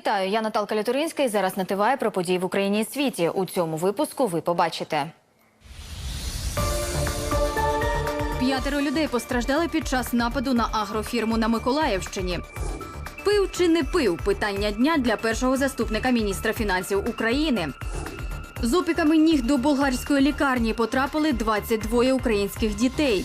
Вітаю, я Наталка Літуринська і зараз на ТВА про події в Україні і світі. У цьому випуску ви побачите. П'ятеро людей постраждали під час нападу на агрофірму на Миколаївщині. Пив чи не пив питання дня для першого заступника міністра фінансів України. З опіками ніг до болгарської лікарні потрапили 22 українських дітей.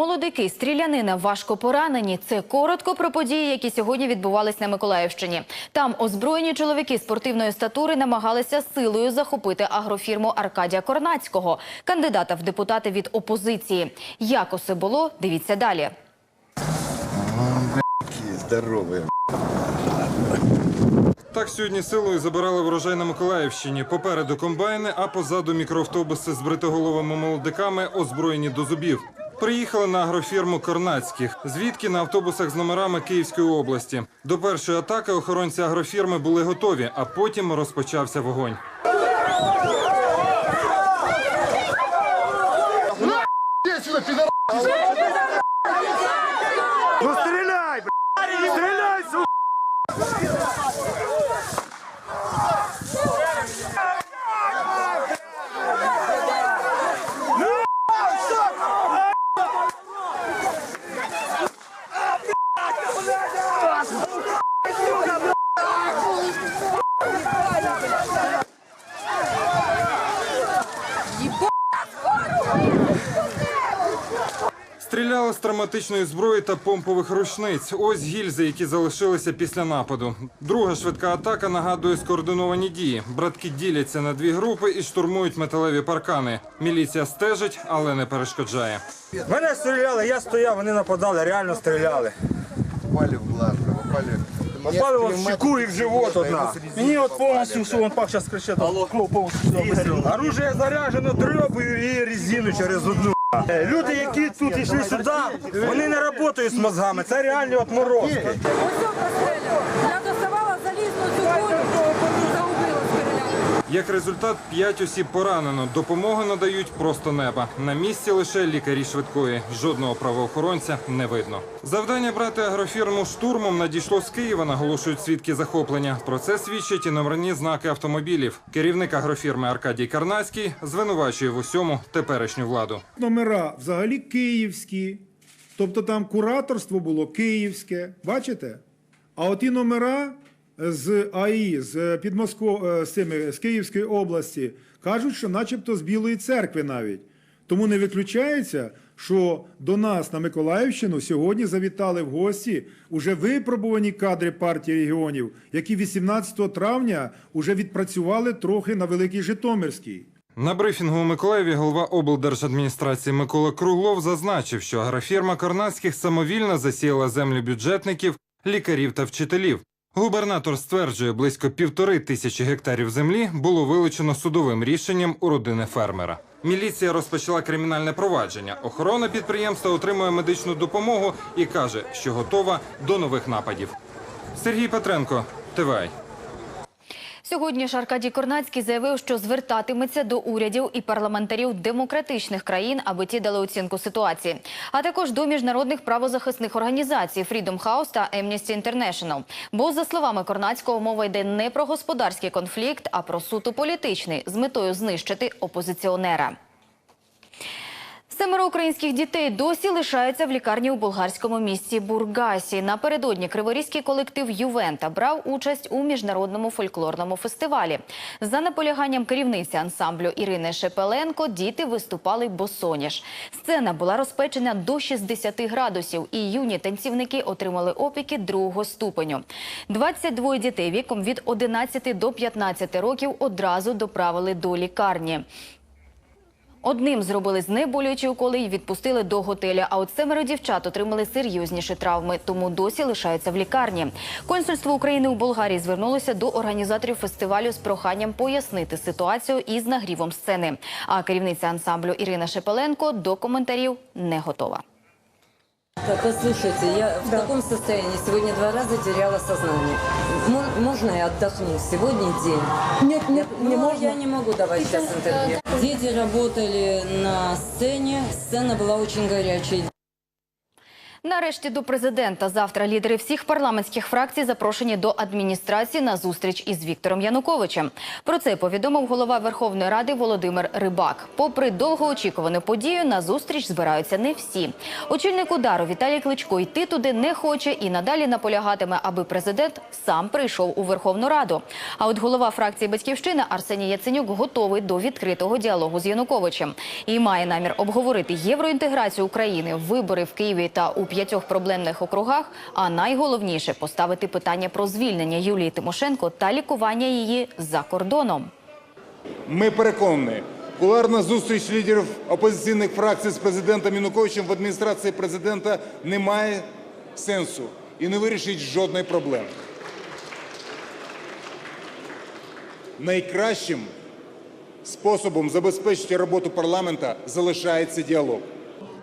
Молодики, стрілянина, важко поранені. Це коротко про події, які сьогодні відбувались на Миколаївщині. Там озброєні чоловіки спортивної статури намагалися силою захопити агрофірму Аркадія Корнацького, кандидата в депутати від опозиції. Як усе було? Дивіться далі. Здоровые. Так сьогодні силою забирали врожай на Миколаївщині. Попереду комбайни, а позаду мікроавтобуси з бритоголовими молодиками, озброєні до зубів. Приїхали на агрофірму Корнацьких, звідки на автобусах з номерами Київської області. До першої атаки охоронці агрофірми були готові, а потім розпочався вогонь. Ну стріляй! блядь! Стріляли з травматичної зброї та помпових рушниць. Ось гільзи, які залишилися після нападу. Друга швидка атака нагадує скоординовані дії. Братки діляться на дві групи і штурмують металеві паркани. Міліція стежить, але не перешкоджає. Мене стріляли, я стояв, вони нападали, реально стріляли. Попали в глаз, попали... Попали в щеку і в живот одна. Мені от повністю все, он пак зараз кричить, повністю. Оружие заряджено дрьобою і резину через одну. Е, Люди, які тут йшли сюди, вони не працюють з мозгами, це реальні отморозки. Як результат, п'ять осіб поранено. Допомогу надають просто неба. На місці лише лікарі швидкої. Жодного правоохоронця не видно. Завдання брати агрофірму штурмом надійшло з Києва, наголошують свідки захоплення. Про це свідчать і номерні знаки автомобілів. Керівник агрофірми Аркадій Карнацький звинувачує в усьому теперішню владу. номера взагалі київські, тобто там кураторство було київське, бачите? А оті номера з АІ, з Підмоско... е, з, цими, з Київської області, кажуть, що начебто з Білої церкви навіть. Тому не виключається, що до нас на Миколаївщину сьогодні завітали в гості уже випробувані кадри партії регіонів, які 18 травня вже відпрацювали трохи на Великій Житомирській. На брифінгу у Миколаєві голова облдержадміністрації Микола Круглов зазначив, що агрофірма Карнацьких самовільно засіяла землю бюджетників, лікарів та вчителів. Губернатор стверджує, близько півтори тисячі гектарів землі було вилучено судовим рішенням у родини фермера. Міліція розпочала кримінальне провадження. Охорона підприємства отримує медичну допомогу і каже, що готова до нових нападів. Сергій Петренко, ТВАЙ. Сьогодні ж Аркадій Корнацький заявив, що звертатиметься до урядів і парламентарів демократичних країн, аби ті дали оцінку ситуації, а також до міжнародних правозахисних організацій Freedom House та Amnesty International. Бо за словами Корнацького, мова йде не про господарський конфлікт, а про суто політичний з метою знищити опозиціонера. Семеро українських дітей досі лишаються в лікарні у болгарському місті Бургасі. Напередодні криворізький колектив Ювента брав участь у міжнародному фольклорному фестивалі. За наполяганням керівниці ансамблю Ірини Шепеленко діти виступали босоніж. Сцена була розпечена до 60 градусів, і юні танцівники отримали опіки другого ступеню. 22 дітей віком від 11 до 15 років одразу доправили до лікарні. Одним зробили знеболюючі уколи і відпустили до готеля. А от семеро дівчат отримали серйозніші травми, тому досі лишаються в лікарні. Консульство України у Болгарії звернулося до організаторів фестивалю з проханням пояснити ситуацію із нагрівом сцени. А керівниця ансамблю Ірина Шепеленко до коментарів не готова. Послушайте, я в таком состоянии сегодня два раза теряла сознание. Можно я отдохну? Сегодня день. Нет, нет, не можно. Я не могу давать сейчас интервью. Дети работали на сцене. Сцена была очень горячей. Нарешті до президента завтра лідери всіх парламентських фракцій запрошені до адміністрації на зустріч із Віктором Януковичем. Про це повідомив голова Верховної Ради Володимир Рибак. Попри довгоочікувану подію, на зустріч збираються не всі. Очільник удару Віталій Кличко йти туди не хоче і надалі наполягатиме, аби президент сам прийшов у Верховну Раду. А от голова фракції Батьківщина Арсеній Яценюк готовий до відкритого діалогу з Януковичем і має намір обговорити євроінтеграцію України, вибори в Києві та у п'ятьох проблемних округах. А найголовніше поставити питання про звільнення Юлії Тимошенко та лікування її за кордоном. Ми переконані, кулуарна зустріч лідерів опозиційних фракцій з президентом Януковичем в адміністрації президента не має сенсу і не вирішить жодної проблеми. Найкращим способом забезпечити роботу парламента залишається діалог.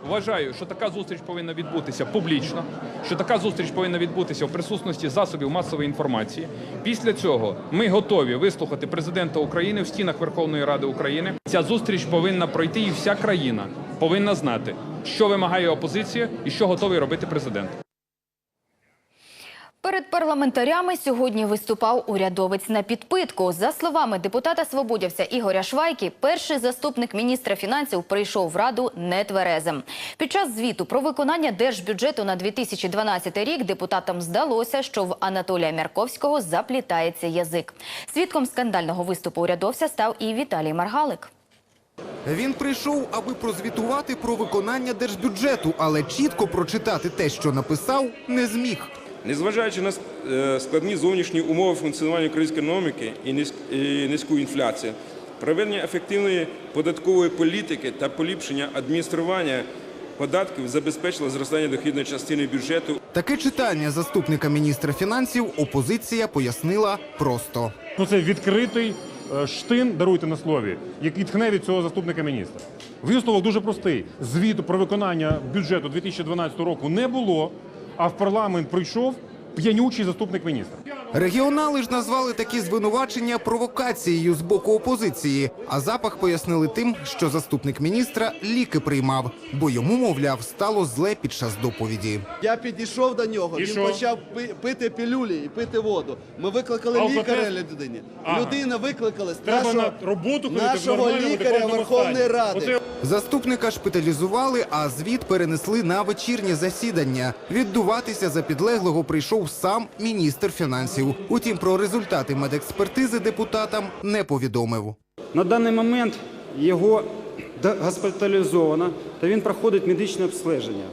Вважаю, що така зустріч повинна відбутися публічно, що така зустріч повинна відбутися в присутності засобів масової інформації. Після цього ми готові вислухати президента України в стінах Верховної Ради України. Ця зустріч повинна пройти, і вся країна повинна знати, що вимагає опозиція і що готовий робити президент. Перед парламентарями сьогодні виступав урядовець на підпитку. За словами депутата свободівця Ігоря Швайки, перший заступник міністра фінансів прийшов в раду нетверезим. Під час звіту про виконання держбюджету на 2012 рік депутатам здалося, що в Анатолія Мярковського заплітається язик. Свідком скандального виступу урядовця став і Віталій Маргалик. Він прийшов, аби прозвітувати про виконання держбюджету, але чітко прочитати те, що написав, не зміг. Незважаючи на е, складні зовнішні умови функціонування української економіки і низьку інфляцію, проведення ефективної податкової політики та поліпшення адміністрування податків забезпечило зростання дохідної частини бюджету Таке читання заступника міністра фінансів опозиція пояснила просто. Ну це відкритий е, штин, даруйте на слові, який тхне від цього заступника міністра. Висновок дуже простий. Звіту про виконання бюджету 2012 року не було, а в парламент прийшов п'янючий заступник міністра. Регіонали ж назвали такі звинувачення провокацією з боку опозиції. А запах пояснили тим, що заступник міністра ліки приймав, бо йому, мовляв, стало зле під час доповіді. Я підійшов до нього, І він що? почав пи- пити пілюлі і пити воду. Ми викликали Алкотест? лікаря людині. Ага. Людина викликала з Треба нашого, на роботу ходити в нашого нормальному лікаря Верховної стані. Ради. Оце Заступника шпиталізували, а звіт перенесли на вечірнє засідання. Віддуватися за підлеглого прийшов сам міністр фінансів. Утім, про результати медекспертизи депутатам не повідомив. На даний момент його госпіталізовано та він проходить медичне обстеження.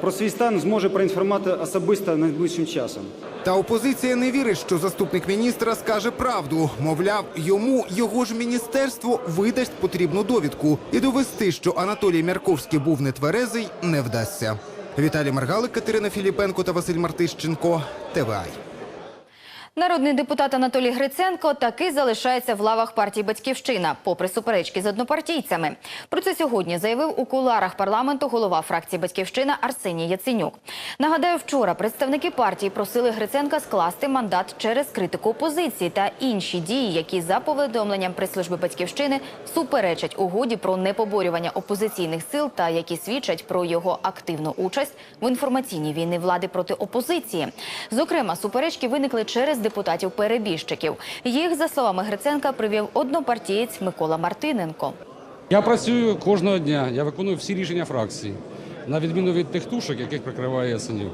Про свій стан зможе проінформувати особисто найближчим часом. Та опозиція не вірить, що заступник міністра скаже правду. Мовляв, йому його ж міністерство видасть потрібну довідку і довести, що Анатолій Мярковський був нетверезий, не вдасться. Віталій Маргалик, Катерина Філіпенко та Василь Мартищенко. ТВА. Народний депутат Анатолій Гриценко таки залишається в лавах партії Батьківщина, попри суперечки з однопартійцями. Про це сьогодні заявив у куларах парламенту голова фракції Батьківщина Арсеній Яценюк. Нагадаю, вчора представники партії просили Гриценка скласти мандат через критику опозиції та інші дії, які за повідомленням прес-служби Батьківщини суперечать угоді про непоборювання опозиційних сил та які свідчать про його активну участь в інформаційній війні влади проти опозиції. Зокрема, суперечки виникли через депутатів-перебіжчиків. Їх, за словами Гриценка, привів однопартієць Микола Мартиненко. Я працюю кожного дня, я виконую всі рішення фракції, на відміну від тих тушок, яких прикриває Яценюк.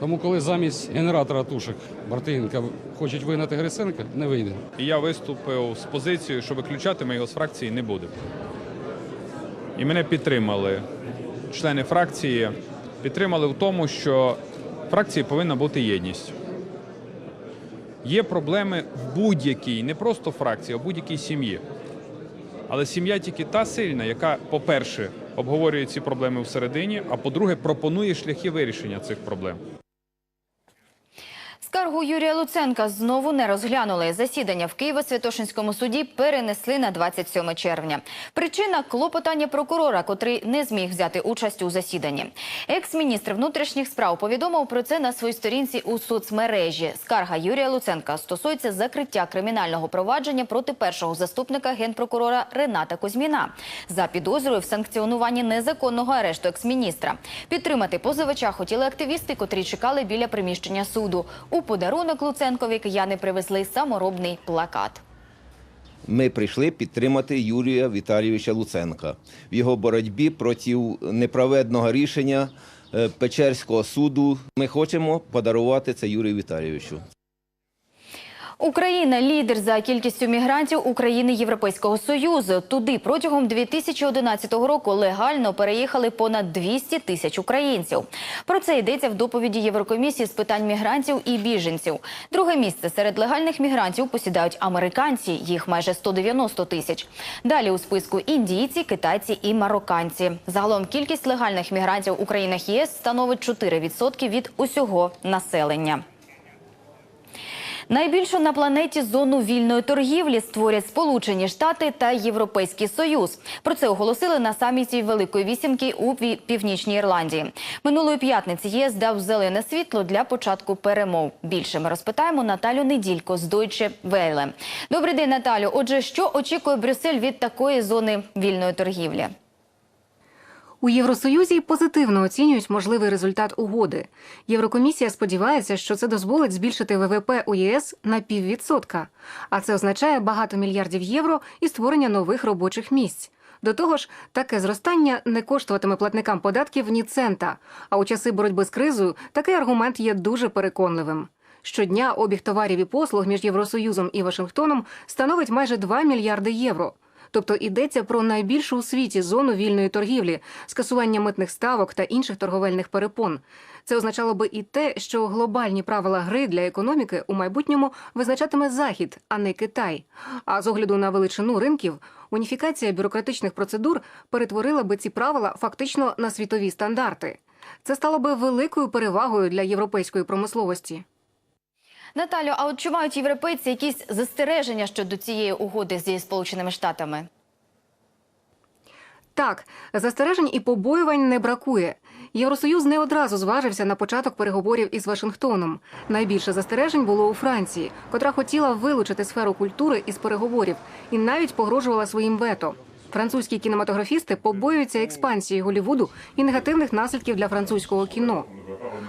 Тому, коли замість генератора тушок Мартиненка хочуть вигнати Гриценка, не вийде. І я виступив з позицією, що виключати ми його з фракції не будемо. І мене підтримали члени фракції, підтримали в тому, що фракції повинна бути єдність. Є проблеми в будь-якій, не просто фракції, а в будь-якій сім'ї. Але сім'я тільки та сильна, яка, по-перше, обговорює ці проблеми всередині, а по-друге, пропонує шляхи вирішення цих проблем. Скаргу Юрія Луценка знову не розглянули. Засідання в Києво-Святошинському суді перенесли на 27 червня. Причина клопотання прокурора, котрий не зміг взяти участь у засіданні. Екс-міністр внутрішніх справ повідомив про це на своїй сторінці у соцмережі. Скарга Юрія Луценка стосується закриття кримінального провадження проти першого заступника генпрокурора Рената Кузьміна за підозрою в санкціонуванні незаконного арешту екс-міністра. Підтримати позивача хотіли активісти, котрі чекали біля приміщення суду. У подарунок Луценкові кияни привезли саморобний плакат. Ми прийшли підтримати Юрія Віталійовича Луценка в його боротьбі проти неправедного рішення е, Печерського суду. Ми хочемо подарувати це Юрію Віталійовичу. Україна лідер за кількістю мігрантів України Європейського союзу. Туди протягом 2011 року легально переїхали понад 200 тисяч українців. Про це йдеться в доповіді Єврокомісії з питань мігрантів і біженців. Друге місце серед легальних мігрантів посідають американці. Їх майже 190 тисяч. Далі у списку індійці, китайці і марокканці. Загалом кількість легальних мігрантів у країнах ЄС становить 4% від усього населення. Найбільшу на планеті зону вільної торгівлі створять Сполучені Штати та Європейський Союз. Про це оголосили на саміті Великої вісімки у Північній Ірландії. Минулої п'ятниці ЄС дав зелене світло для початку перемов. Більше ми розпитаємо Наталю Неділько з Deutsche Welle. Добрий день, Наталю. Отже, що очікує Брюссель від такої зони вільної торгівлі? У Євросоюзі позитивно оцінюють можливий результат угоди. Єврокомісія сподівається, що це дозволить збільшити ВВП у ЄС на піввідсотка. А це означає багато мільярдів євро і створення нових робочих місць. До того ж, таке зростання не коштуватиме платникам податків ні цента. А у часи боротьби з кризою такий аргумент є дуже переконливим. Щодня обіг товарів і послуг між Євросоюзом і Вашингтоном становить майже 2 мільярди євро. Тобто йдеться про найбільшу у світі зону вільної торгівлі, скасування митних ставок та інших торговельних перепон. Це означало би і те, що глобальні правила гри для економіки у майбутньому визначатиме Захід, а не Китай. А з огляду на величину ринків, уніфікація бюрократичних процедур перетворила би ці правила фактично на світові стандарти. Це стало би великою перевагою для європейської промисловості. Наталю, а от чи мають європейці якісь застереження щодо цієї угоди зі Сполученими Штатами? Так, застережень і побоювань не бракує. Євросоюз не одразу зважився на початок переговорів із Вашингтоном. Найбільше застережень було у Франції, котра хотіла вилучити сферу культури із переговорів і навіть погрожувала своїм вето. Французькі кінематографісти побоюються експансії Голівуду і негативних наслідків для французького кіно.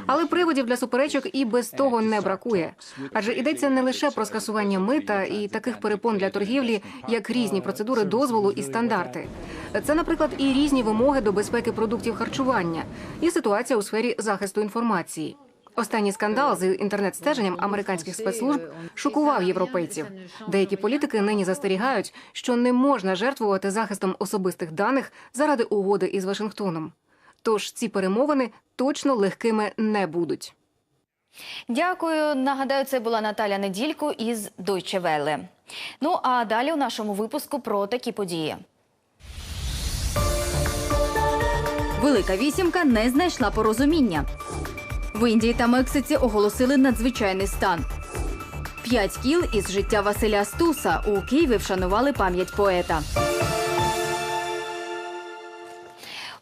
Але приводів для суперечок і без того не бракує. Адже йдеться не лише про скасування мита і таких перепон для торгівлі, як різні процедури дозволу і стандарти. Це, наприклад, і різні вимоги до безпеки продуктів харчування, і ситуація у сфері захисту інформації. Останній скандал з інтернет-стеженням американських спецслужб шокував європейців. Деякі політики нині застерігають, що не можна жертвувати захистом особистих даних заради угоди із Вашингтоном. Тож ці перемовини точно легкими не будуть. Дякую. Нагадаю, це була Наталя Неділько із Deutsche Welle. Ну а далі у нашому випуску про такі події. Велика вісімка не знайшла порозуміння. В Індії та Мексиці оголосили надзвичайний стан. П'ять кіл із життя Василя Стуса у Києві вшанували пам'ять поета.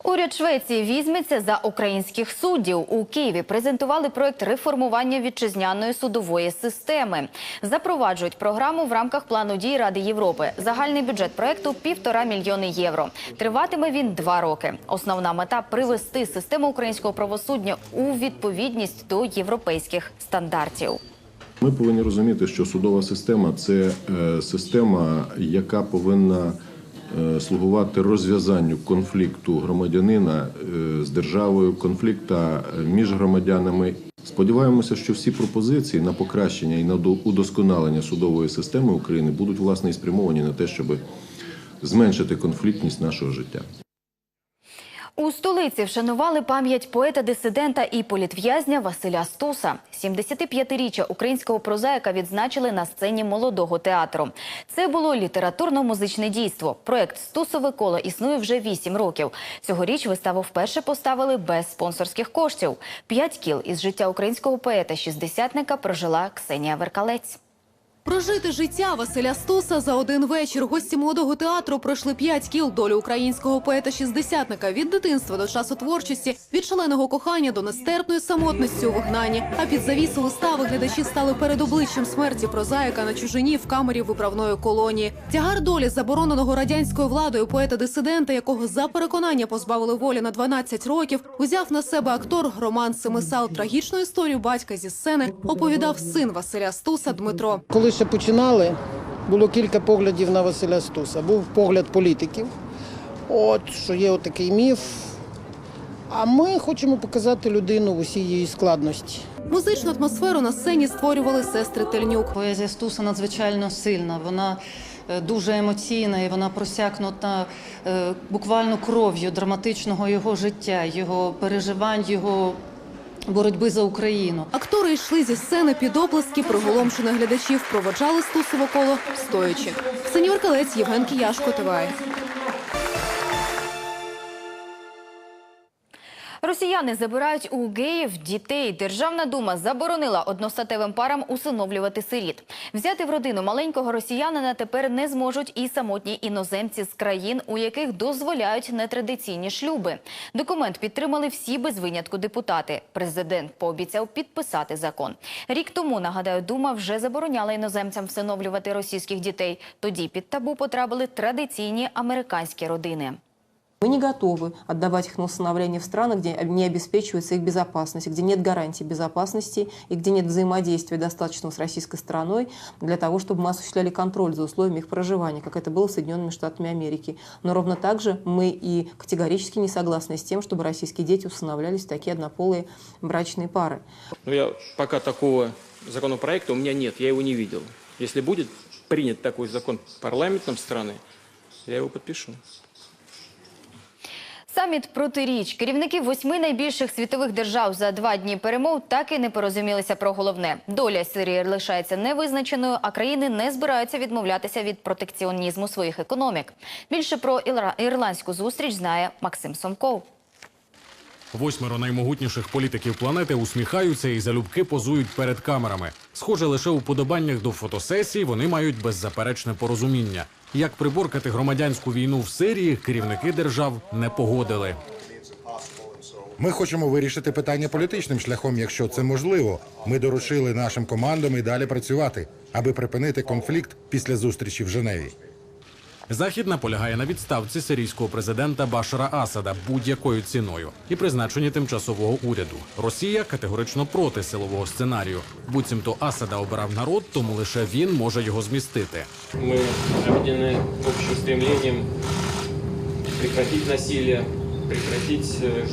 Уряд Швеції візьметься за українських суддів. У Києві презентували проект реформування вітчизняної судової системи. Запроваджують програму в рамках плану дій Ради Європи. Загальний бюджет проекту півтора мільйони євро. Триватиме він два роки. Основна мета привести систему українського правосуддя у відповідність до європейських стандартів. Ми повинні розуміти, що судова система це е, система, яка повинна слугувати розв'язанню конфлікту громадянина е, з державою, конфлікта е, між громадянами. Сподіваємося, що всі пропозиції на покращення і на до- удосконалення судової системи України будуть власне і спрямовані на те, щоб зменшити конфліктність нашого життя. У столиці вшанували пам'ять поета-дисидента і політв'язня Василя Стуса. 75-річчя українського прозаїка відзначили на сцені молодого театру. Це було літературно-музичне дійство. Проект Стусове коло існує вже 8 років. Цьогоріч виставу вперше поставили без спонсорських коштів. П'ять кіл із життя українського поета-шістдесятника прожила Ксенія Веркалець. Прожити життя Василя Стуса за один вечір. Гості молодого театру пройшли п'ять кіл долю українського поета-шістдесятника від дитинства до часу творчості, від шаленого кохання до нестерпної самотності у вигнанні. А під завісу вистави глядачі стали перед обличчям смерті прозаїка на чужині в камері виправної колонії. Тягар долі забороненого радянською владою поета-дисидента, якого за переконання позбавили волі на 12 років, узяв на себе актор Роман Семисал. Трагічну історію батька зі сцени оповідав син Василя Стуса Дмитро. Коли ще починали, було кілька поглядів на Василя Стуса. Був погляд політиків, от що є отакий міф. А ми хочемо показати людину в усій її складності. Музичну атмосферу на сцені створювали сестри Тельнюк. Поезія Стуса надзвичайно сильна. Вона е, дуже емоційна і вона просякнута е, буквально кров'ю драматичного його життя, його переживань, його боротьби за Україну. Актори йшли зі сцени під оплески приголомшених глядачів, проводжали Стусово коло стоячи. Сеньор Калець Євген Кияшко, ТВА. Росіяни забирають у геїв дітей. Державна дума заборонила одностатевим парам усиновлювати сиріт. Взяти в родину маленького росіянина тепер не зможуть і самотні іноземці з країн, у яких дозволяють нетрадиційні шлюби. Документ підтримали всі без винятку депутати. Президент пообіцяв підписати закон. Рік тому, нагадаю, дума вже забороняла іноземцям всиновлювати російських дітей. Тоді під табу потрапили традиційні американські родини. Мы не готовы отдавать их на усыновление в страны, где не обеспечивается их безопасность, где нет гарантий безопасности и где нет взаимодействия достаточного с российской стороной для того, чтобы мы осуществляли контроль за условиями их проживания, как это было с Соединенными Штатами Америки. Но ровно так же мы и категорически не согласны с тем, чтобы российские дети усыновлялись в такие однополые брачные пары. Но я пока такого законопроекта у меня нет, я его не видел. Если будет принят такой закон парламентом страны, я его подпишу. Саміт протиріч. Керівники восьми найбільших світових держав за два дні перемов так і не порозумілися про головне. Доля Сирії лишається невизначеною, а країни не збираються відмовлятися від протекціонізму своїх економік. Більше про ірландську зустріч знає Максим Сомков. Восьмеро наймогутніших політиків планети усміхаються і залюбки позують перед камерами. Схоже, лише у подобаннях до фотосесій вони мають беззаперечне порозуміння. Як приборкати громадянську війну в Сирії, керівники держав не погодили. Ми хочемо вирішити питання політичним шляхом, якщо це можливо. Ми доручили нашим командам і далі працювати, аби припинити конфлікт після зустрічі в Женеві. Захід наполягає на відставці сирійського президента Башара Асада будь-якою ціною і призначенні тимчасового уряду. Росія категорично проти силового сценарію. Буцімто Асада обирав народ, тому лише він може його змістити. Мы объединены общим стремлением прекратить насилие, прекратить э,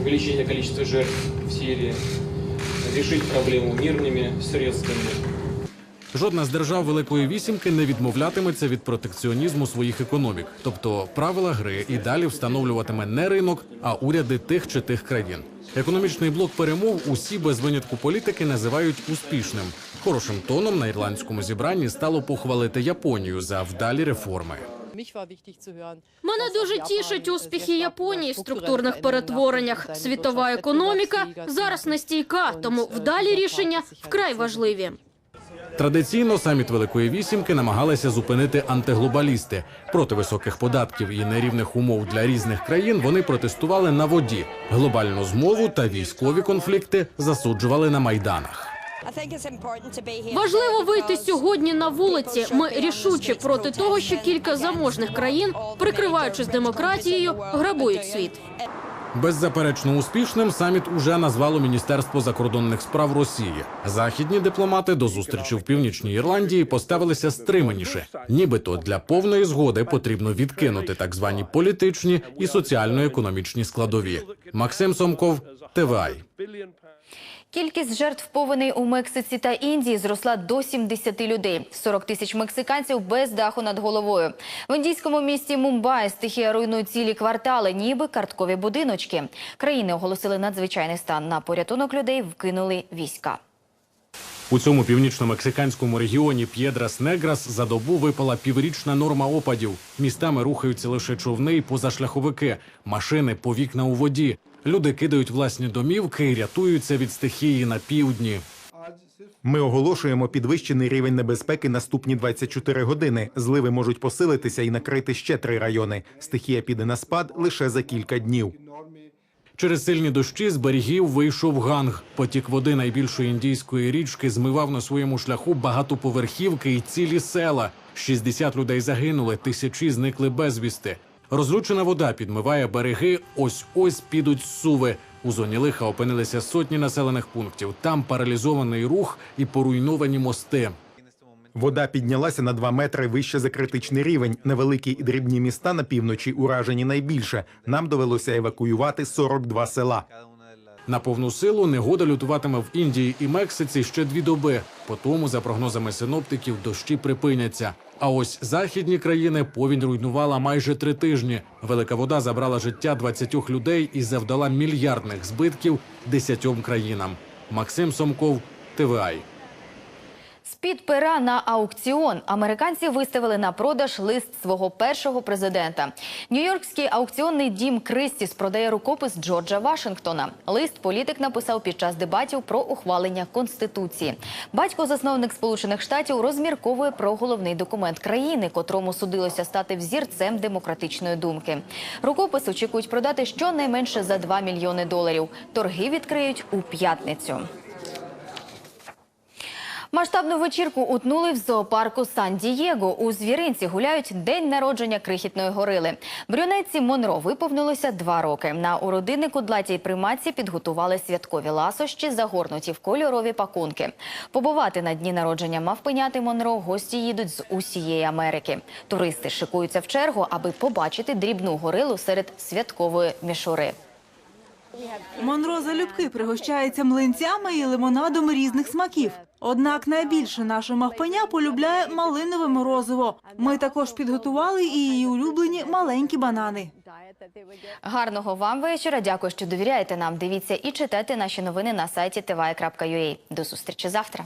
увеличение количества жертв в Сирии, решить проблему мирными средствами. Жодна з держав Великої вісімки не відмовлятиметься від протекціонізму своїх економік, тобто правила гри і далі встановлюватиме не ринок, а уряди тих чи тих країн. Економічний блок перемов усі без винятку політики називають успішним. Хорошим тоном на ірландському зібранні стало похвалити Японію за вдалі реформи. Мене дуже тішать успіхи Японії в структурних перетвореннях. Світова економіка зараз нестійка, тому вдалі рішення вкрай важливі. Традиційно саміт Великої вісімки намагалися зупинити антиглобалісти. Проти високих податків і нерівних умов для різних країн вони протестували на воді. Глобальну змову та військові конфлікти засуджували на майданах. Важливо вийти сьогодні на вулиці. Ми рішучі проти того, що кілька заможних країн, прикриваючись демократією, грабують світ. Беззаперечно успішним саміт уже назвало Міністерство закордонних справ Росії. Західні дипломати до зустрічі в північній Ірландії поставилися стриманіше. Нібито для повної згоди потрібно відкинути так звані політичні і соціально-економічні складові. Максим Сомков, ТВАЙ. Кількість жертв повеней у Мексиці та Індії зросла до 70 людей. 40 тисяч мексиканців без даху над головою. В індійському місті Мумбаї стихія руйнує цілі квартали, ніби карткові будиночки. Країни оголосили надзвичайний стан. На порятунок людей вкинули війська. У цьому північно-мексиканському регіоні П'єдрас Неграс за добу випала піврічна норма опадів. Містами рухаються лише човни й позашляховики, машини по вікна у воді. Люди кидають власні домівки і рятуються від стихії на півдні. Ми оголошуємо підвищений рівень небезпеки наступні 24 години. Зливи можуть посилитися і накрити ще три райони. Стихія піде на спад лише за кілька днів. Через сильні дощі з берегів вийшов ганг. Потік води найбільшої індійської річки змивав на своєму шляху багатоповерхівки і цілі села. 60 людей загинули, тисячі зникли безвісти. Розлучена вода підмиває береги. Ось ось підуть суви. У зоні лиха опинилися сотні населених пунктів. Там паралізований рух і поруйновані мости. Вода піднялася на 2 метри вище за критичний рівень. Невеликі і дрібні міста на півночі уражені найбільше. Нам довелося евакуювати 42 села. На повну силу негода лютуватиме в Індії і Мексиці ще дві доби. Потому, за прогнозами синоптиків, дощі припиняться. А ось західні країни повінь руйнувала майже три тижні. Велика вода забрала життя 20 людей і завдала мільярдних збитків 10 країнам. Максим Сомков, ТВАЙ. З-під пера на аукціон американці виставили на продаж лист свого першого президента. Нью-Йоркський аукціонний дім Кристіс продає рукопис Джорджа Вашингтона. Лист політик написав під час дебатів про ухвалення конституції. Батько, засновник Сполучених Штатів, розмірковує про головний документ країни, котрому судилося стати взірцем демократичної думки. Рукопис очікують продати щонайменше за 2 мільйони доларів. Торги відкриють у п'ятницю. Масштабну вечірку утнули в зоопарку Сан-Дієго. У звіринці гуляють день народження крихітної горили. Брюнетці Монро виповнилося два роки. На уродини кудлатій приматці підготували святкові ласощі, загорнуті в кольорові пакунки. Побувати на дні народження мавпеняти Монро гості їдуть з усієї Америки. Туристи шикуються в чергу, аби побачити дрібну горилу серед святкової мішури. Монро залюбки пригощається млинцями і лимонадом різних смаків. Однак найбільше наша мавпеня полюбляє малинове морозиво. Ми також підготували і її улюблені маленькі банани. Гарного вам вечора. Дякую, що довіряєте нам. Дивіться і читайте наші новини на сайті tv.ua. До зустрічі завтра.